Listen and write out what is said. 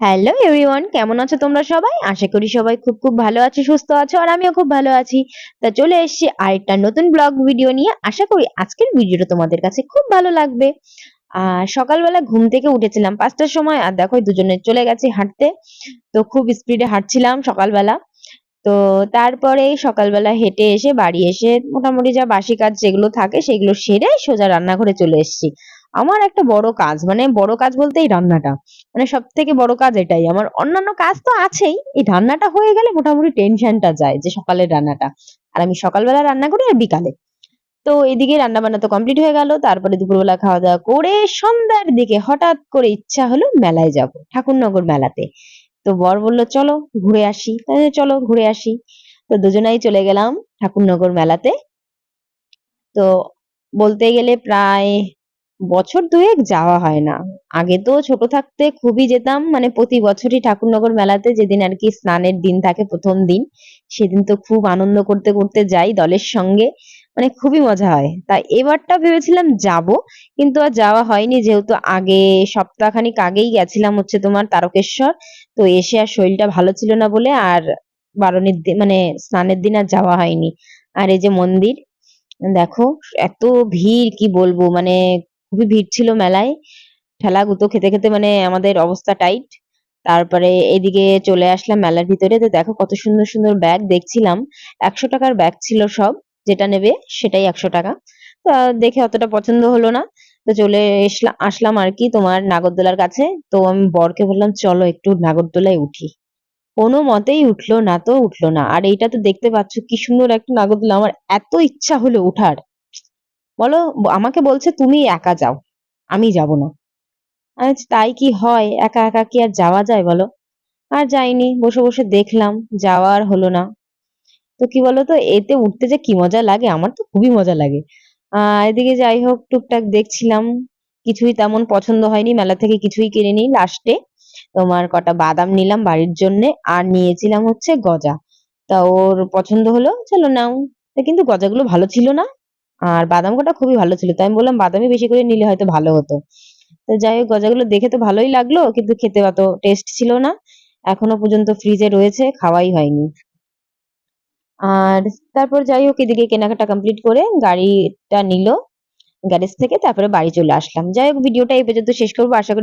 Hello everyone কেমন আছো তোমরা সবাই? আশা করি সবাই খুব খুব ভালো আছো, সুস্থ আছো, আর আমিও খুব ভালো আছি। তা চলে এসেছি আরেকটা নতুন ব্লগ ভিডিও নিয়ে। আশা করি আজকের ভিডিওটা তোমাদের কাছে খুব ভালো লাগবে। আর সকালবেলা ঘুম থেকে উঠেছিলাম পাঁচটার সময়, আর দেখো দুজনে চলে গেছি হাঁটতে। তো খুব স্পিডে হাঁটছিলাম সকালবেলা। তো তারপরে সকালবেলা হেঁটে এসে বাড়ি এসে মোটামুটি যা বাসি কাজ যেগুলো থাকে সেগুলো সেরে সোজা রান্নাঘরে চলে এসেছি। আমার একটা বড় কাজ মানে বড় কাজ বলতে এই রান্নাটা মানে সব থেকে বড় কাজ এটাই। আমার অন্যান্য কাজ তো আছেই, এই রান্নাটা হয়ে গেলে মোটামুটি টেনশনটা যায় যে সকালের রান্নাটা। আর আমি সকালবেলা রান্না করি আর বিকালে। তো এদিকে রান্না বান্না তো কমপ্লিট হয়ে গেল, তারপরে দুপুরবেলা খাওয়া দাওয়া করে সন্ধ্যার দিকে হঠাৎ করে ইচ্ছা হলো মেলায় যাব, ঠাকুরনগর মেলাতে। তো বর বলল, চলো ঘুরে আসি। তাহলে চলো ঘুরে আসি। তো দুজনাই চলে গেলাম ঠাকুরনগর মেলাতে। তো বলতে গেলে প্রায় বছর দুয়েক যাওয়া হয় না। আগে তো ছোট থাকতে খুবই যেতাম মানে প্রতি বছরই ঠাকুরনগর মেলাতে যেদিন আর কি স্নানের দিন থাকে প্রথম দিন, সেদিন তো খুব আনন্দ করতে করতে যাই দলের সঙ্গে মানে খুবই মজা হয়। তাই এবারটা ভেবেছিলাম যাব, কিন্তু আর যাওয়া হয়নি যেহেতু আগে সপ্তাহখানিক আগেই গেছিলাম হচ্ছে তোমার তারকেশ্বর, তো এসে আর শরীরটা ভালো ছিল না বলে আর বারণের দিন মানে স্নানের দিন আর যাওয়া হয়নি। আর এই যে মন্দির, দেখো এত ভিড় কি বলব মানে খুবই ভিড় ছিল মেলায়। ঠেলা গুতো খেতে খেতে মানে আমাদের অবস্থা টাইট তারপরে এদিকে চলে আসলাম মেলার ভিতরে। তো দেখো কত সুন্দর সুন্দর ব্যাগ দেখছিলাম। একশো টাকার ব্যাগ ছিল সব। যেটা নেবে সেটাই একশো টাকা। তো দেখে অতটা পছন্দ হলো না। তো চলে এসলাম আসলাম আর কি তোমার নাগরদোলার কাছে। তো আমি বরকে বললাম, চলো একটু নাগরদোলায় উঠি। কোনো মতেই উঠল না, তো উঠল না। আর এইটা তো দেখতে পাচ্ছ কি সুন্দর একটা নাগরদোলা। আমার এত ইচ্ছা হলো উঠার। বলো, আমাকে বলছে তুমি একা যাও, আমি যাব না। আমি তাই কি হয়, একা একা কি আর যাওয়া যায় বলো? আর যাইনি, বসে বসে দেখলাম, যাওয়া আর হলো না। তো কি বলতো, এতে উঠতে যে কি মজা লাগে, আমার তো খুবই মজা লাগে। আহ, এদিকে যাই হোক, টুকটাক দেখছিলাম, কিছুই তেমন পছন্দ হয়নি, মেলা থেকে কিছুই কিনিনি। লাস্টে তোমার কটা বাদাম নিলাম বাড়ির জন্যে, আর নিয়েছিলাম হচ্ছে গজা। তা ওর পছন্দ হলো, চলো নাও। কিন্তু গজাগুলো ভালো ছিল না আর বাদাম গোটা খুবই ভালো ছিল, তাই আমি বললাম বাদামই বেশি করে নিলে হয়তো ভালো হতো। তো যাই হোক, গজাগুলো দেখে তো ভালোই লাগল, কিন্তু খেতে অত টেস্ট ছিল না। এখনও পর্যন্ত ফ্রিজে রয়েছে, খাওয়াই হয়নি। আর তারপর যাই হোক, এদিকে কেনাকাটা কমপ্লিট করে গাড়িটা নিল গ্যারেজ থেকে তারপরে বাড়ি চলে আসলাম। যাই হোক ভিডিওটা এই পর্যন্ত শেষ করব, আশা করি